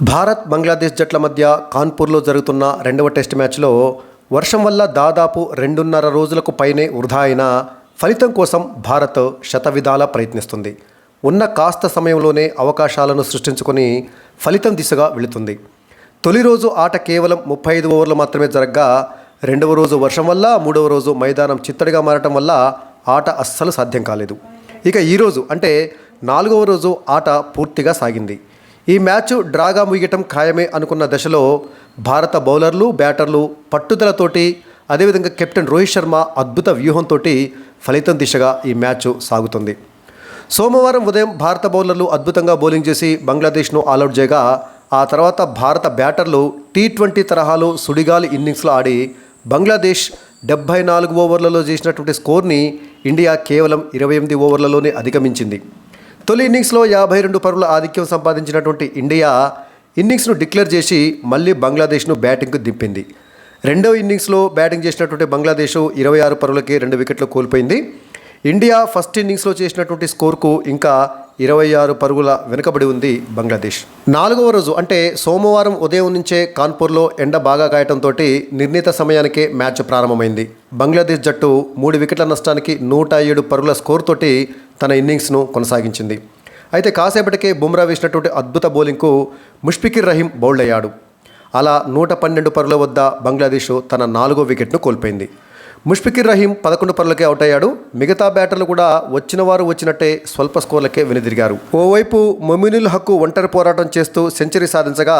భారత్ బంగ్లాదేశ్ జట్ల మధ్య కాన్పూర్లో జరుగుతున్న రెండవ టెస్ట్ మ్యాచ్లో వర్షం వల్ల దాదాపు రెండున్నర రోజులకు పైనే వృధా అయిన ఫలితం కోసం భారత్ శతవిధాల ప్రయత్నిస్తుంది. ఉన్న కాస్త సమయంలోనే అవకాశాలను సృష్టించుకొని ఫలితం దిశగా వెళుతుంది. తొలి రోజు ఆట కేవలం ముప్పై ఐదు ఓవర్లు మాత్రమే జరగ్గా రెండవ రోజు వర్షం వల్ల మూడవ రోజు మైదానం చిత్తడిగా మారటం వల్ల ఆట అస్సలు సాధ్యం కాలేదు. ఇక ఈరోజు అంటే నాలుగవ రోజు ఆట పూర్తిగా సాగింది. ఈ మ్యాచ్ డ్రాగా ముగియటం ఖాయమే అనుకున్న దశలో భారత బౌలర్లు బ్యాటర్లు పట్టుదలతోటి అదేవిధంగా కెప్టెన్ రోహిత్ శర్మ అద్భుత వ్యూహంతో ఫలితం దిశగా ఈ మ్యాచ్ సాగుతుంది. సోమవారం ఉదయం భారత బౌలర్లు అద్భుతంగా బౌలింగ్ చేసి బంగ్లాదేశ్ను ఆలౌట్ చేయగా ఆ తర్వాత భారత బ్యాటర్లు టీ ట్వంటీ తరహాలో సుడిగాలి ఇన్నింగ్స్లో ఆడి బంగ్లాదేశ్ డెబ్బై నాలుగు ఓవర్లలో చేసినటువంటి స్కోర్ని ఇండియా కేవలం ఇరవై ఎనిమిది ఓవర్లలోనే అధిగమించింది. తొలి ఇన్నింగ్స్లో యాభై రెండు పరుల ఆధిక్యం సంపాదించినటువంటి ఇండియా ఇన్నింగ్స్ను డిక్లేర్ చేసి మళ్ళీ బంగ్లాదేశ్ను బ్యాటింగ్కు దింపింది. రెండో ఇన్నింగ్స్లో బ్యాటింగ్ చేసినటువంటి బంగ్లాదేశ్ ఇరవై ఆరు పరులకి రెండు వికెట్లు కోల్పోయింది. ఇండియా ఫస్ట్ ఇన్నింగ్స్లో చేసినటువంటి స్కోర్కు ఇంకా ఇరవై ఆరు పరుగుల వెనుకబడి ఉంది బంగ్లాదేశ్. నాలుగవ రోజు అంటే సోమవారం ఉదయం నుంచే కాన్పూర్లో ఎండ బాగా కాయటంతో నిర్ణీత సమయానికే మ్యాచ్ ప్రారంభమైంది. బంగ్లాదేశ్ జట్టు మూడు వికెట్ల నష్టానికి నూట ఏడు పరుగుల స్కోర్ తోటి తన ఇన్నింగ్స్ను కొనసాగించింది. అయితే కాసేపటికే బుమ్రా వేసినటువంటి అద్భుత బౌలింగ్కు ముష్ఫికిర్ రహీం బౌల్డ్ అయ్యాడు. అలా నూట పన్నెండు పరుల వద్ద బంగ్లాదేశ్ తన నాలుగో వికెట్ను కోల్పోయింది. ముష్ఫికిర్ రహీం పదకొండు పరులకే అవుట్ అయ్యాడు. మిగతా బ్యాటర్లు కూడా వచ్చిన వారు వచ్చినట్టే స్వల్ప స్కోర్లకే వెనుదిరిగారు. ఓవైపు మొమినుల్ హక్కు ఒంటరి పోరాటం చేస్తూ సెంచరీ సాధించగా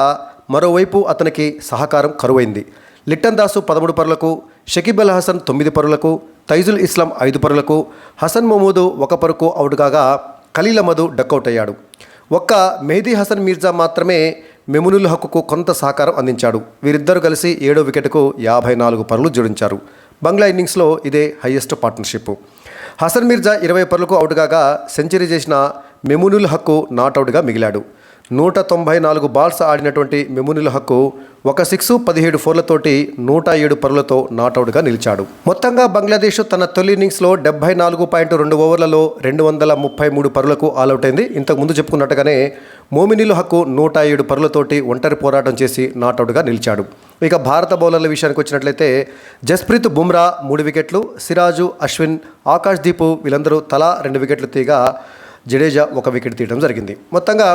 మరోవైపు అతనికి సహకారం కరువైంది. లిట్టన్ దాసు పదమూడు పరులకు షకీబ్ అల్ హసన్ తొమ్మిది పరులకు తైజుల్ ఇస్లాం ఐదు పరులకు హసన్ మహమూదు ఒక పరుకు అవుట్ కాగా ఖలీల్ అహ్మద్ డక్అవుట్ అయ్యాడు. ఒక్క మెహదీ హసన్ మీర్జా మాత్రమే మెమునుల్ హక్కుకు కొంత సహకారం అందించాడు. వీరిద్దరూ కలిసి ఏడో వికెట్కు యాభై నాలుగు పరులు జోడించారు. బంగ్లా ఇన్నింగ్స్లో ఇదే హయ్యెస్ట్ పార్ట్నర్షిప్. హసన్ మీర్జా ఇరవై పరులకు అవుట్ కాగా సెంచరీ చేసిన మెమునుల్ హక్కు నాట్అవుట్గా మిగిలాడు. నూట తొంభై నాలుగు బాల్స్ ఆడినటువంటి మెమునుల్ హక్కు ఒక సిక్స్ పదిహేడు ఫోర్లతోటి నూట ఏడు పరులతో నాటౌట్గా నిలిచాడు. మొత్తంగా బంగ్లాదేశ్ తన తొలి ఇన్నింగ్స్లో డెబ్బై నాలుగు పాయింట్ రెండు ఓవర్లలో రెండు వందల ముప్పై మూడు పరులకు ఆల్అవుట్ అయింది ఇంతకుముందు చెప్పుకున్నట్టుగానే మోమినిల్ హక్కు నూట ఏడు పరులతోటి ఒంటరి పోరాటం చేసి నాటౌట్గా నిలిచాడు. ఇక భారత బౌలర్ల విషయానికి వచ్చినట్లయితే జస్ప్రీత్ బుమ్రా మూడు వికెట్లు సిరాజు అశ్విన్ ఆకాష్ దీపు వీళ్ళందరూ తలా రెండు వికెట్లు తీగా జడేజా ఒక వికెట్ తీయడం జరిగింది. మొత్తంగా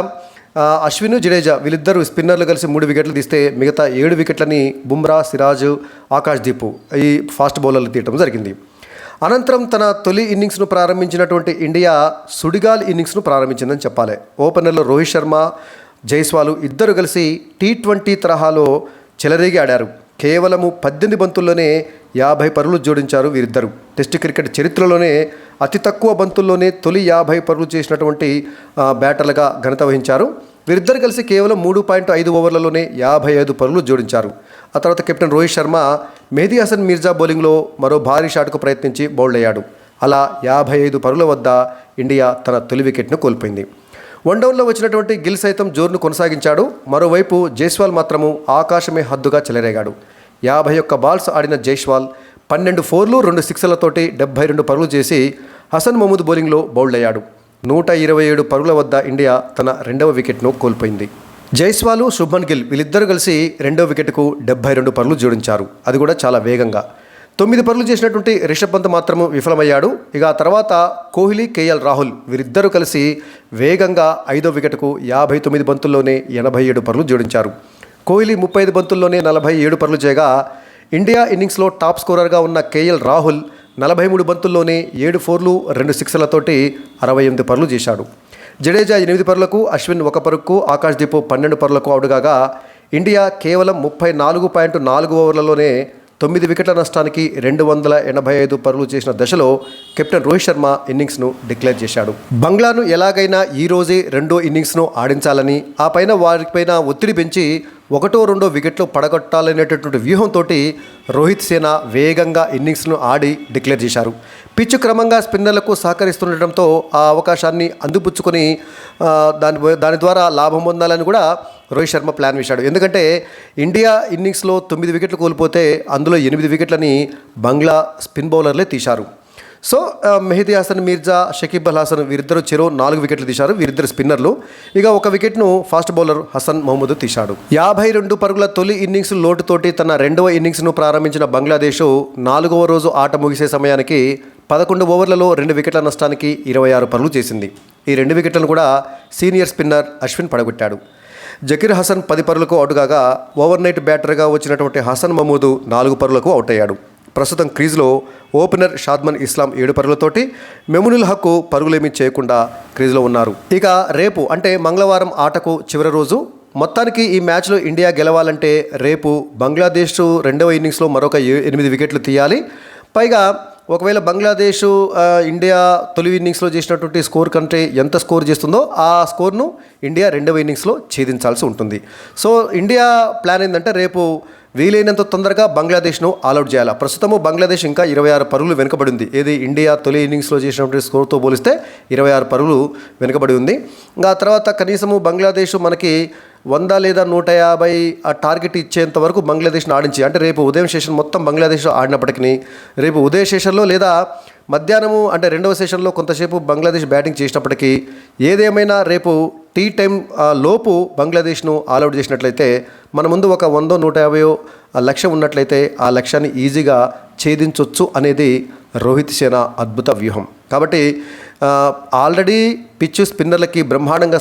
అశ్విన్ జడేజా వీళ్ళిద్దరూ స్పిన్నర్లు కలిసి మూడు వికెట్లు తీస్తే మిగతా ఏడు వికెట్లని బుమ్రా సిరాజు ఆకాష్ దీపు ఈ ఫాస్ట్ బౌలర్లు తీయటం జరిగింది. అనంతరం తన తొలి ఇన్నింగ్స్ను ప్రారంభించినటువంటి ఇండియా సుడిగాల్ ఇన్నింగ్స్ను ప్రారంభించిందని చెప్పాలి. ఓపెనర్లో రోహిత్ శర్మ జైస్వాలు ఇద్దరు కలిసి టీ ట్వంటీ తరహాలో చెలరేగి ఆడారు కేవలము పద్దెనిమిది బంతుల్లోనే యాభై పరులు జోడించారు వీరిద్దరు. టెస్ట్ క్రికెట్ చరిత్రలోనే అతి తక్కువ బంతుల్లోనే తొలి యాభై పరులు చేసినటువంటి బ్యాటర్లుగా ఘనత వహించారు. వీరిద్దరు కలిసి కేవలం మూడు పాయింట్ ఐదు ఓవర్లలోనే యాభై ఐదు పరులు జోడించారు. ఆ తర్వాత కెప్టెన్ రోహిత్ శర్మ మెహదీ హసన్ మీర్జా బౌలింగ్లో మరో భారీ షాట్కు ప్రయత్నించి బౌల్డ్ అయ్యాడు అలా యాభై ఐదు పరుల వద్ద ఇండియా తన తొలి వికెట్ను కోల్పోయింది. వన్ డౌన్లో వచ్చినటువంటి గిల్ సైతం జోరును కొనసాగించాడు. మరోవైపు జైస్వాల్ మాత్రము ఆకాశమే హద్దుగా చెలరేగాడు. యాభై ఒక్క బాల్స్ ఆడిన జైస్వాల్ పన్నెండు ఫోర్లు రెండు సిక్స్లతోటి డెబ్బై రెండు పరుగులు చేసి హసన్ మహమూద్ బౌలింగ్లో బౌల్డ్ అయ్యాడు నూట ఇరవై ఏడు పరుగుల వద్ద ఇండియా తన రెండవ వికెట్ను కోల్పోయింది. జైస్వాలు శుభ్మన్ గిల్ వీళ్ళిద్దరూ కలిసి రెండో వికెట్కు డెబ్బై రెండు పరులు జోడించారు. అది కూడా చాలా వేగంగా. తొమ్మిది పరులు చేసినటువంటి రిషబ్ పంత్ మాత్రము విఫలమయ్యాడు. ఇక ఆ తర్వాత కోహ్లీ కేఎల్ రాహుల్ వీరిద్దరూ కలిసి వేగంగా ఐదో వికెట్కు యాభై తొమ్మిది బంతుల్లోనే ఎనభై ఏడు పరులు జోడించారు. కోహ్లీ ముప్పై ఐదు బంతుల్లోనే నలభై ఏడు పరులు చేయగా ఇండియా ఇన్నింగ్స్లో టాప్ స్కోరర్గా ఉన్న కేఎల్ రాహుల్ నలభై మూడు బంతుల్లోనే ఏడు ఫోర్లు రెండు సిక్స్లతోటి అరవై ఎనిమిది పరులు చేశాడు. జడేజా ఎనిమిది పరులకు అశ్విన్ ఒక పరుకు ఆకాష్ దీపు పన్నెండు పరులకు అవుట్ కాగా ఇండియా కేవలం ముప్పై నాలుగు పాయింట్ నాలుగు ఓవర్లలోనే తొమ్మిది వికెట్ల నష్టానికి రెండు వందల ఎనభై ఐదు పరుగులు చేసిన దశలో కెప్టెన్ రోహిత్ శర్మ ఇన్నింగ్స్ను డిక్లేర్ చేశాడు. బంగ్లాను ఎలాగైనా ఈరోజే రెండో ఇన్నింగ్స్ను ఆడించాలని ఆ పైన వారిపైన ఒత్తిడి పెంచి ఒకటో రెండో వికెట్లు పడగొట్టాలనేటటువంటి వ్యూహంతో రోహిత్ సేన వేగంగా ఇన్నింగ్స్ను ఆడి డిక్లేర్ చేశారు. పిచ్ క్రమంగా స్పిన్నర్లకు సహకరిస్తుండటంతో ఆ అవకాశాన్ని అందిపుచ్చుకొని దాని దాని ద్వారా లాభం పొందాలని కూడా రోహిత్ శర్మ ప్లాన్ వేశాడు. ఎందుకంటే ఇండియా ఇన్నింగ్స్లో తొమ్మిది వికెట్లు కోల్పోతే అందులో ఎనిమిది వికెట్లని బంగ్లా స్పిన్ బౌలర్లే తీశారు. సో మెహదీ హాసన్ మీర్జా షకీబ్ అల్ హాసన్ వీరిద్దరు చెరో నాలుగు వికెట్లు తీశారు వీరిద్దరు స్పిన్నర్లు. ఇక ఒక వికెట్ను ఫాస్ట్ బౌలర్ హసన్ మహమ్మద్ తీశాడు. యాభై రెండు పరుగుల తొలి ఇన్నింగ్స్ లోటుతోటి తన రెండవ ఇన్నింగ్స్ను ప్రారంభించిన బంగ్లాదేశ్ నాలుగవ రోజు ఆట ముగిసే సమయానికి పదకొండు ఓవర్లలో రెండు వికెట్ల నష్టానికి ఇరవై ఆరు పరుగులు చేసింది. ఈ రెండు వికెట్లను కూడా సీనియర్ స్పిన్నర్ అశ్విన్ పడగొట్టాడు. జకీర్ హసన్ పది పరులకు అవుట్ కాగా ఓవర్ నైట్ బ్యాటర్గా వచ్చినటువంటి హసన్ మహమూద్ నాలుగు పరులకు అవుట్ అయ్యాడు. ప్రస్తుతం క్రీజ్లో ఓపెనర్ షాద్మన్ ఇస్లాం ఏడు పరుగులతోటి మెమునుల్ హక్కు పరుగులేమీ చేయకుండా క్రీజ్లో ఉన్నారు. ఇక రేపు అంటే మంగళవారం ఆటకు చివరి రోజు మొత్తానికి ఈ మ్యాచ్లో ఇండియా గెలవాలంటే రేపు బంగ్లాదేశ్ రెండవ ఇన్నింగ్స్లో మరొక ఎనిమిది వికెట్లు తీయాలి. పైగా ఒకవేళ బంగ్లాదేశ్ ఇండియా తొలి ఇన్నింగ్స్లో చేసినటువంటి స్కోర్ కంటే ఎంత స్కోర్ చేస్తుందో ఆ స్కోర్ను ఇండియా రెండవ ఇన్నింగ్స్లో ఛేదించాల్సి ఉంటుంది. సో ఇండియా ప్లాన్ ఏంటంటే రేపు వీలైనంత తొందరగా బంగ్లాదేశ్ను ఆల్అౌట్ చేయాలి? ప్రస్తుతము బంగ్లాదేశ్ ఇంకా ఇరవై ఆరు పరుగులు వెనుకబడింది. ఏది? ఇండియా తొలి ఇన్నింగ్స్లో చేసినటువంటి స్కోర్తో పోలిస్తే ఇరవై ఆరు పరుగులు వెనుకబడి ఉంది. ఇంకా ఆ తర్వాత కనీసము బంగ్లాదేశ్ మనకి వంద లేదా నూట యాభై ఆ టార్గెట్ ఇచ్చేంత వరకు బంగ్లాదేశ్ను ఆడించి అంటే రేపు ఉదయం సెషన్ మొత్తం బంగ్లాదేశ్లో ఆడినప్పటికీ రేపు ఉదయ సెషన్లో లేదా మధ్యాహ్నము అంటే రెండవ సెషన్లో కొంతసేపు బంగ్లాదేశ్ బ్యాటింగ్ చేసినప్పటికీ ఏదేమైనా రేపు టీ టైం లోపు బంగ్లాదేశ్ను ఆల్అౌట్ చేసినట్లయితే మన ముందు ఒక వందో నూట యాభైయో లక్ష్యం ఉన్నట్లయితే ఆ లక్ష్యాన్ని ఈజీగా ఛేదించవచ్చు అనేది రోహిత్ సేన అద్భుత వ్యూహం. కాబట్టి ఆల్రెడీ పిచ్ స్పిన్నర్లకి బ్రహ్మాండంగా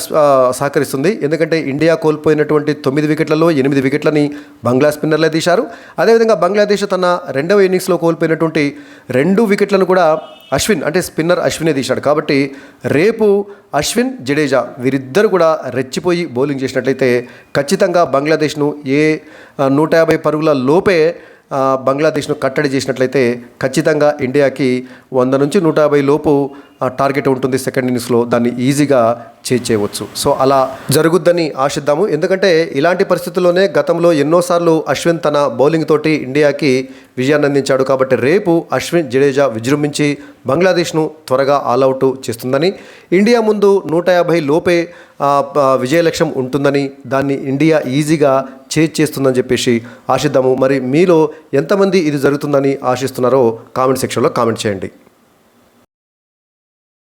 సహకరిస్తుంది. ఎందుకంటే ఇండియా కోల్పోయినటువంటి తొమ్మిది వికెట్లలో ఎనిమిది వికెట్లని బంగ్లా స్పిన్నర్లే తీశారు. అదేవిధంగా బంగ్లాదేశ్ తన రెండవ ఇన్నింగ్స్లో కోల్పోయినటువంటి రెండు వికెట్లను కూడా అశ్విన్ అంటే స్పిన్నర్ అశ్వినే తీశాడు. కాబట్టి రేపు అశ్విన్ జడేజా వీరిద్దరు కూడా రెచ్చిపోయి బౌలింగ్ చేసినట్లయితే ఖచ్చితంగా బంగ్లాదేశ్ను ఏ నూట యాభై పరుగుల లోపే బంగ్లాదేశ్ను కట్టడి చేసినట్లయితే ఖచ్చితంగా ఇండియాకి వంద నుంచి నూట యాభై లోపు టార్గెట్ ఉంటుంది సెకండ్ ఇన్నింగ్స్లో. దాన్ని ఈజీగా చేజ్ చేయవచ్చు సో అలా జరుగుద్దని ఆశిద్దాము. ఎందుకంటే ఇలాంటి పరిస్థితుల్లోనే గతంలో ఎన్నోసార్లు అశ్విన్ తన బౌలింగ్ తోటి ఇండియాకి విజయాన్ని అందించాడు. కాబట్టి రేపు అశ్విన్ జడేజా విజృంభించి బంగ్లాదేశ్ను త్వరగా ఆల్అవుట్ చేస్తుందని ఇండియా ముందు నూట యాభై లోపే విజయ లక్ష్యం ఉంటుందని దాన్ని ఇండియా ఈజీగా చేజ్ చేస్తుందని చెప్పేసి ఆశిద్దాము. మరి మీలో ఎంతమంది ఇది జరుగుతుందని ఆశిస్తున్నారో కామెంట్ సెక్షన్లో కామెంట్ చేయండి.